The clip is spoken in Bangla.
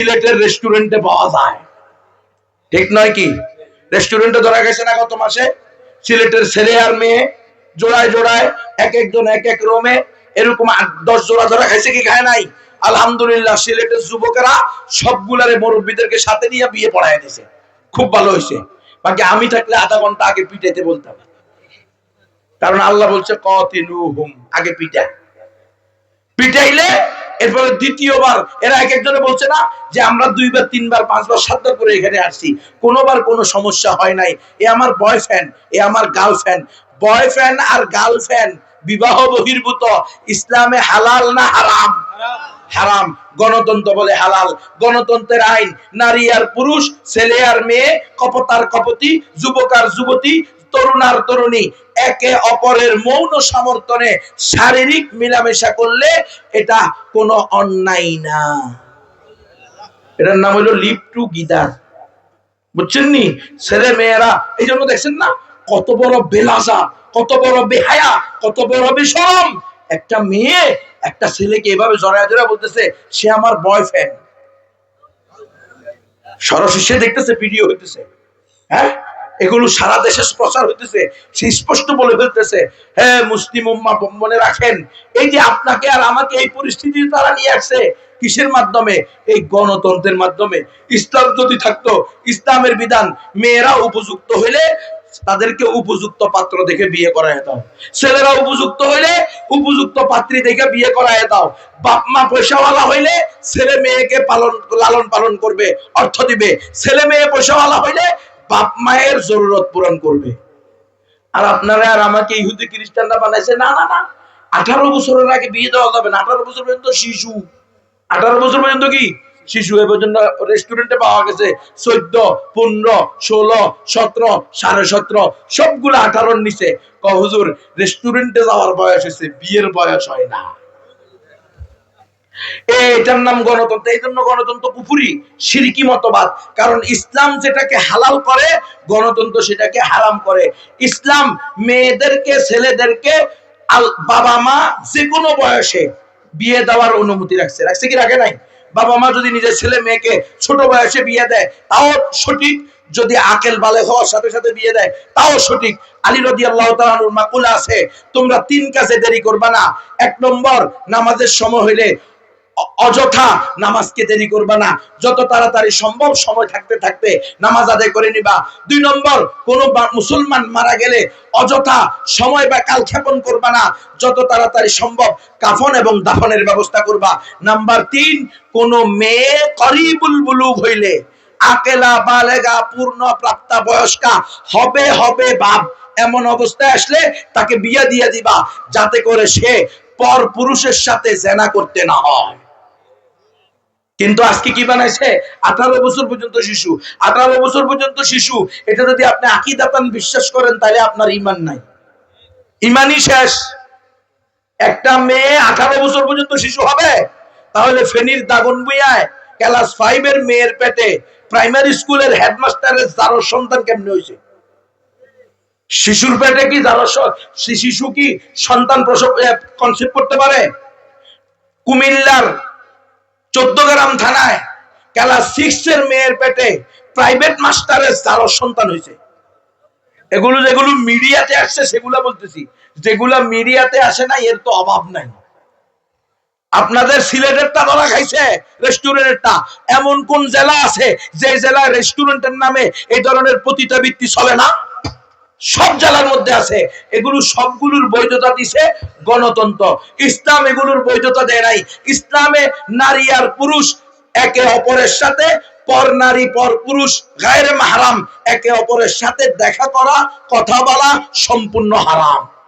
সিলেটের রেস্টুরেন্টে পাওয়া যায়। ঠিক নয় কি? রেস্টুরেন্টে ধরা গেছে না গত মাসে? সিলেটের ছেলে আর মেয়ে, জোড়ায় জোড়ায়, এক একজন, এক এক রোমে, এরকম আট, দশ জোড়া ধরা খাইছে কি খায় নাই? আলহামদুলিল্লাহ সিলেটের যুবকেরা সবগুলারে মুরব্বীদেরকে সাথে নিয়ে বিয়ে পড়ায় দিছে। খুব ভালো হয়েছে। বাকি আমি থাকলে আধা ঘণ্টা আগে পিটাইতে বলতাম। কারণ আল্লাহ বলছে কতিনু হুম আগে পিটা পিটাইলে এরপরে দ্বিতীয়বার, এরা এক একজনে বলছে না যে আমরা দুইবার, তিনবার, পাঁচবার, সাতবার করে এখানে আসছি। কোনোবার কোনো সমস্যা হয় নাই। এ আমার বয়ফ্রেন্ড এ আমার গার্লফ্রেন্ড বয়ফ্রেন্ড আর গার্লফ্রেন্ড বিবাহ বহির্ভূত। ইসলামে হালাল না হারাম? হারাম। গণতন্ত্র বলে হালাল। গণতন্ত্রের আইন, নারী আর পুরুষ, ছেলে আর মেয়ে, কপতার কপতি, যুবক আর যুবতী তরুণার তরুণী একে অপরের মৌন সমর্থনে শারীরিক মেলামেশা করলে এটা কোনো অন্যায় না। এটার নাম হলো লিভ টু গিদার। বুঝছেন নি? ছেলে মেয়েরা, এই জন্য দেখছেন না? কত বড় বেলাসা কত বড় বেহায়া, কত বড় বেশরম একটা মেয়ে, একটা ছেলেকে এভাবে জড়ায় জড়ায় বলতেছে, সে আমার বয়ফ্রেন্ড সরাসরি সে দেখতেছে ভিডিও হইতেছে। হ্যাঁ? এগুলো সারা দেশে প্রচার হইতেছে, সে স্পষ্ট বলে ফেলতেছে। হ্যাঁ মুসলিম উম্মা, মনে রাখেন, এই যে আপনাকে আর আমাকে এই পরিস্থিতি তারা নিয়ে আসছে, কিসের মাধ্যমে? এই গণতন্ত্রের মাধ্যমে। ইসলাম যদি থাকতো, ইসলামের বিধান মেয়েরা উপযুক্ত হইলে তাদেরকে উপযুক্ত পাত্র দেখে বিয়ে করায় দাও। ছেলেরা উপযুক্ত হইলে উপযুক্ত পাত্রী দেখে বিয়ে করায় দাও। বাপ মা পয়সাওয়ালা হইলে ছেলে মেয়েকে পালন, লালন পালন করবে, অর্থ দিবে। ছেলে মেয়ে পয়সাওয়ালা হইলে বাপ মায়ের জরুরত পূরণ করবে। আর আপনারা আর আমাকে ইহুদি খ্রিস্টানরা বানাইছে, না না না। আঠারো বছরের আগে বিয়ে দেওয়া যাবে না। আঠারো বছর পর্যন্ত শিশু। আঠারো বছর পর্যন্ত কি? শিশু। এ পর্যন্ত রেস্টুরেন্টে পাওয়া গেছে চোদ্দ, পনেরো, ষোলো, সতেরো, সাড়ে সতেরো, সবগুলো আঠারোর নিচে। হুজুর রেস্টুরেন্টে যাওয়ার বয়স হয়েছে, বিয়ের বয়স হয় না। এটার নাম গণতন্ত্র, এই জন্য গণতন্ত্র পুফুরি সিরকি মতবাদ। কারণ ইসলাম যেটাকে হালাল করে, গণতন্ত্র সেটাকে হারাম করে। ইসলাম মেয়েদেরকে, ছেলেদেরকে বাবা মা যে কোনো বয়সে বিয়ে দেওয়ার অনুমতি রাখছে। রাখছে কি রাখে নাই? বাবা মা যদি নিজের ছেলে মেয়েকে ছোট বয়সে বিয়ে দেয়, তাও সঠিক। যদি আকেল বালে হওয়ার সাথে সাথে বিয়ে দেয়, তাও সঠিক। আলী রদি আল্লাহ তাআলার মাকুল আছে, তোমরা তিন কাজে দেরি করবা না। এক নম্বর, নামাজের সময় হইলে অযথা নামাজকে দেরি করবা না। যত তাড়াতাড়ি সম্ভব সময় থাকতে থাকতে নামাজ আদায় করে নিবা। দুই নম্বর, কোন মুসলমান মারা গেলে অযথা সময় বা কালক্ষেপণ করবা না। যত তাড়াতাড়ি সম্ভব কাফন এবং দাফনের ব্যবস্থা করবা। নাম্বার তিন, কোন মেয়ে করিবুল বুলুগ হইলে আকেলা বালেগা পূর্ণ প্রাপ্তা বয়স্কা হবে হবে বাপ এমন অবস্থায় আসলে তাকে বিয়া দিয়ে দিবা। যাতে করে সে পর পুরুষের সাথে জেনা করতে না হয়। কিন্তু আজকে কি বানাইছে? আঠারো বছর পর্যন্ত শিশু। আঠারো বছর পর্যন্ত শিশু। এটা যদি আপনি আকিদাতান বিশ্বাস করেন, তাহলে আপনার ইমান নাই। ইমানই শেষ। একটা মেয়ে আঠারো বছর পর্যন্ত শিশু হবে, তাহলে ফেনীর দাগন বুয়ায় ক্লাস ফাইভ এর মেয়ের পেটে প্রাইমারি স্কুলের হেডমাস্টারের যারো সন্তান কেমনে হয়েছে শিশুর পেটে কি যারো শিশু কি সন্তান প্রসব কনসেপ্ট করতে পারে? কুমিল্লার চোদ্দ গ্রাম থানায় ক্লাস সিক্স এর মেয়ের পেটে প্রাইভেট মাস্টারের যারো সন্তান হয়েছে। এগুলো যেগুলো মিডিয়াতে আসছে, সেগুলা বলতেছি। যেগুলা মিডিয়াতে আসে না এর তো অভাব নাই। আপনাদের সিলেটেরটা ধরা খাইছে, রেস্টুরেন্টেরটা। এমন কোন জেলা আছে, যে জেলায় রেস্টুরেন্টের নামে এই ধরনের পতিতাবৃত্তি চলে না? সব জেলার মধ্যে আছে। এগুলো সবগুলোর বৈধতা দিছে গণতন্ত্র। ইসলাম এগুলোর বৈধতা দেয় নাই। ইসলামে নারী আর পুরুষ একে অপরের সাথে, পর নারী, পর পুরুষ, গায়ের মাহারাম, একে অপরের সাথে দেখা করা, কথা বলা সম্পূর্ণ হারাম।